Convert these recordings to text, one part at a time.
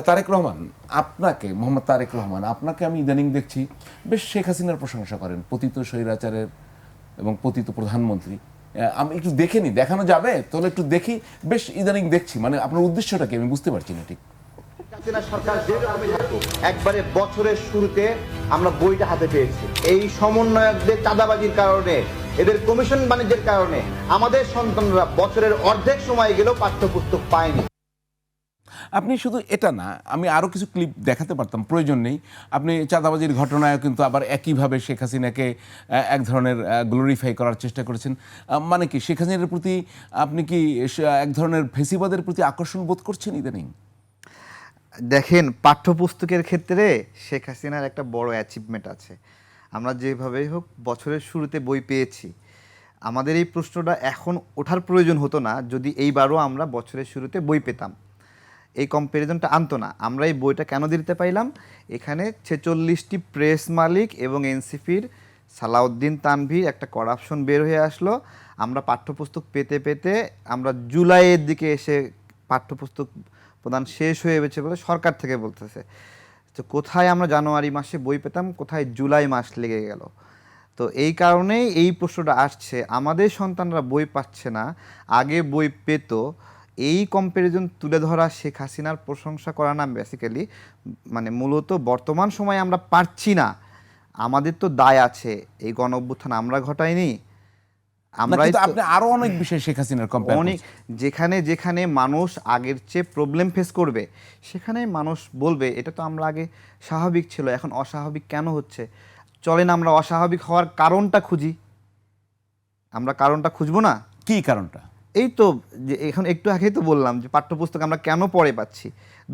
তারেক রহমান, আপনাকে, মোহাম্মদ তারেক রহমান, আপনাকে আমি ইদানিং দেখছি, বেশ শেখ হাসিনার প্রশংসা করেন, পতিত স্বৈরাচারের এবং পতিত প্রধানমন্ত্রী। আমি একটু দেখে নি, দেখানো যাবে? তাহলে একটু দেখি, বেশ ইদানিং দেখছি মানে আপনার উদ্দেশ্যটা কি? আমি বুঝতে পারছি না ঠিক। একবারে বছরের শুরুতে আমরা বইটা হাতে পেয়েছি। এই সমন্বয়কদের চাঁদাবাজির কারণে, এদের কমিশন বাণিজ্যের কারণে, আমাদের সন্তানরা বছরের অর্ধেক সময় গেলেও পাঠ্যপুস্তক পায়নি। আপনি শুধু এটা না, আমি আরও কিছু ক্লিপ দেখাতে পারতাম, প্রয়োজন নেই। আপনি চাঁদাবাজির ঘটনায় কিন্তু আবার একইভাবে শেখ হাসিনাকে এক ধরনের গ্লোরিফাই করার চেষ্টা করেছেন। মানে কি, শেখ হাসিনার প্রতি আপনি কি এক ধরনের ফেসিবাদের প্রতি আকর্ষণ বোধ করছেন ইদানিং? দেখেন, পাঠ্যপুস্তকের ক্ষেত্রে শেখ হাসিনার একটা বড় অ্যাচিভমেন্ট আছে। আমরা যেভাবেই হোক বছরের শুরুতে বই পেয়েছি। আমাদের এই প্রশ্নটা এখন ওঠার প্রয়োজন হতো না, যদি এইবারও আমরা বছরের শুরুতে বই পেতাম। এই কম্প্যারিজনটা আনতো না। আমরা এই বইটা কেন দিতে পাইলাম? এখানে ছেচল্লিশটি প্রেস মালিক এবং এনসিপির সালাউদ্দিন তানভীর একটা করাপশন বের হয়ে আসলো। আমরা পাঠ্যপুস্তক পেতে পেতে আমরা জুলাইয়ের দিকে এসে পাঠ্যপুস্তক প্রদান শেষ হয়ে গেছে বলে সরকার থেকে বলতেছে। তো কোথায় আমরা জানুয়ারি মাসে বই পেতাম? কোথায় জুলাই মাস লেগে গেল? তো এই কারণেই এই প্রশ্নটা আসছে। আমাদের সন্তানরা বই পাচ্ছে না। আগে বই পেত। এই কম্প্যারিজন তুলে ধরা শেখ হাসিনার প্রশংসা করা না বেসিক্যালি মানে মূলত বর্তমান সময়ে আমরা পারছি না। আমাদের তো দায় আছে এই গণ অভ্যুত্থান আমরা ঘটাইনি। তো- আপনি আরও অনেক বিষয়ে শেখ হাসিনার অনেক যেখানে যেখানে মানুষ আগের চেয়ে প্রবলেম ফেস করবে সেখানে মানুষ বলবে এটা তো আমরা আগে স্বাভাবিক ছিল এখন অস্বাভাবিক কেন হচ্ছে? চলেন আমরা অস্বাভাবিক হওয়ার কারণটা খুঁজি। আমরা কারণটা খুঁজবো না? কি কারণটা? এই তো যে এখন একটু আগেই তো বললাম যে পাঠ্যপুস্তক আমরা কেন পড়ে পাচ্ছি?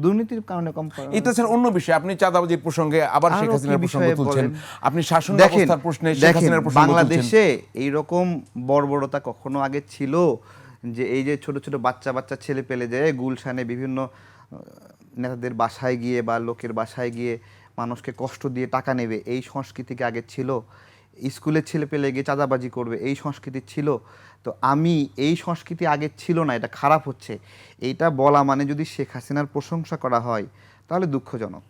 দুর্নীতির কারণে কম পড়া এটা ছাড়া অন্য বিষয়। আপনি চাঁদাবাজির প্রসঙ্গে আবার শেখ হাসিনার প্রসঙ্গ তুলছেন। আপনি শাসন ব্যবস্থার প্রশ্নে শেখ হাসিনার প্রসঙ্গ তুলছেন। বাংলাদেশে এইরকম বর্বরতা কখনো আগে ছিল যে এই যে ছোট ছোট বাচ্চা বাচ্চা ছেলে পেলে যায় গুলশানে বিভিন্ন নেতাদের বাসায় গিয়ে বা লোকের বাসায় গিয়ে মানুষকে কষ্ট দিয়ে টাকা নেবে এই সংস্কৃতিকে আগে ছিল। স্কুলের ছেলে পেলে গিয়ে চাঁদাবাজি করবে, এই সংস্কৃতি ছিল। তো আমি এই সংস্কৃতি আগে ছিল না, এটা খারাপ হচ্ছে। এইটা বলা মানে যদি শেখ হাসিনার প্রশংসা করা হয়, তাহলে দুঃখজনক।